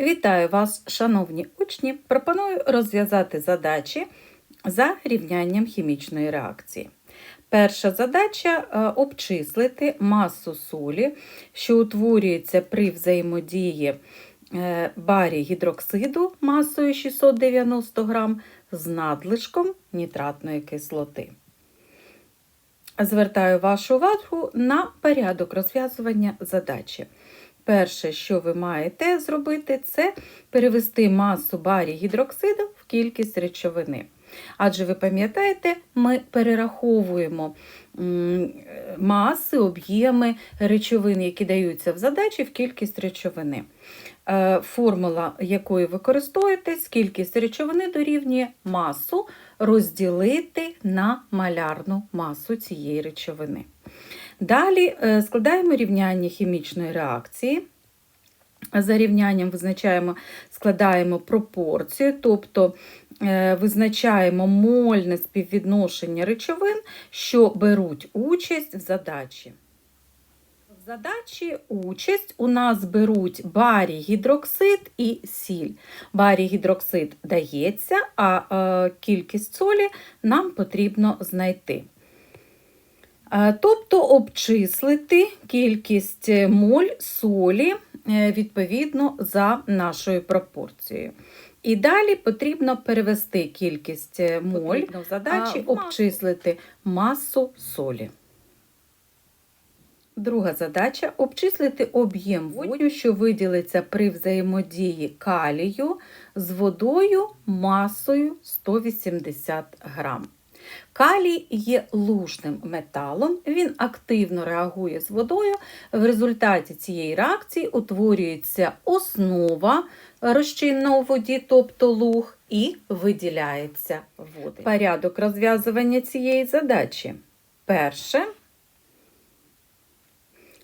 Вітаю вас, шановні учні! Пропоную розв'язати задачі за рівнянням хімічної реакції. Перша задача е, обчислити масу солі, що утворюється при взаємодії е, барі гідроксиду масою 690 грам з надлишком нітратної кислоти. Звертаю вашу увагу на порядок розв'язування задачі. Перше, що ви маєте зробити, це перевести масу барі гідроксиду в кількість речовини. Адже ви пам'ятаєте, ми перераховуємо маси, об'єми речовин, які даються в задачі, в кількість речовини. Е, Формула, якою ви користуєтесь, кількість речовини дорівнює масу розділити на малярну масу цієї речовини. Далі е, складаємо рівняння хімічної реакції. За рівнянням визначаємо, складаємо пропорцію, тобто е, визначаємо мольне співвідношення речовин, що беруть участь в задачі. В задачі участь у нас беруть барій гідроксид і сіль. Барій гідроксид дається, а е, кількість солі нам потрібно знайти. Е, Тобто обчислити кількість моль солі відповідно за нашою пропорцією. І далі потрібно перевести кількість е, моль в задачі, масу. обчислити масу солі. Друга задача обчислити об'єм водню, що виділиться при взаємодії калію з водою масою 180 грам. Калій є лужним металом, він активно реагує з водою. В результаті цієї реакції утворюється основа розчинна у воді, тобто луг, і виділяється води. Порядок розв'язування цієї задачі. Перше.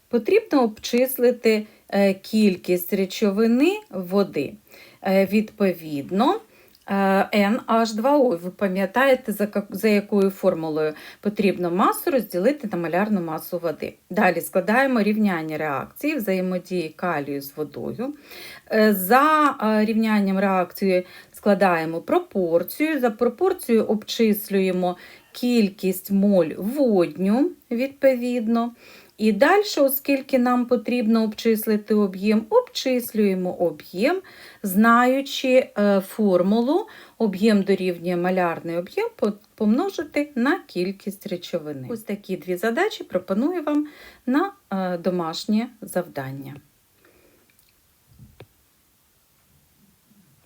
Потрібно обчислити е, кількість речовини води. Е, Відповідно, NH2O. Ви пам'ятаєте, за якою формулою потрібно масу розділити на малярну масу води. Далі складаємо рівняння реакції взаємодії калію з водою. Е, За е, рівнянням реакції складаємо пропорцію. За пропорцією обчислюємо кількість моль водню, відповідно. І далі, оскільки нам потрібно обчислити об'єм, обчислюємо об'єм, знаючи е, формулу, об'єм дорівнює малярний об'єм помножити на кількість речовини. Ось такі дві задачі пропоную вам на е, домашнє завдання.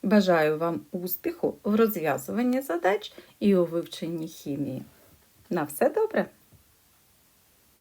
Бажаю вам успіху в розв'язуванні задач і у вивченні хімії. На все добре!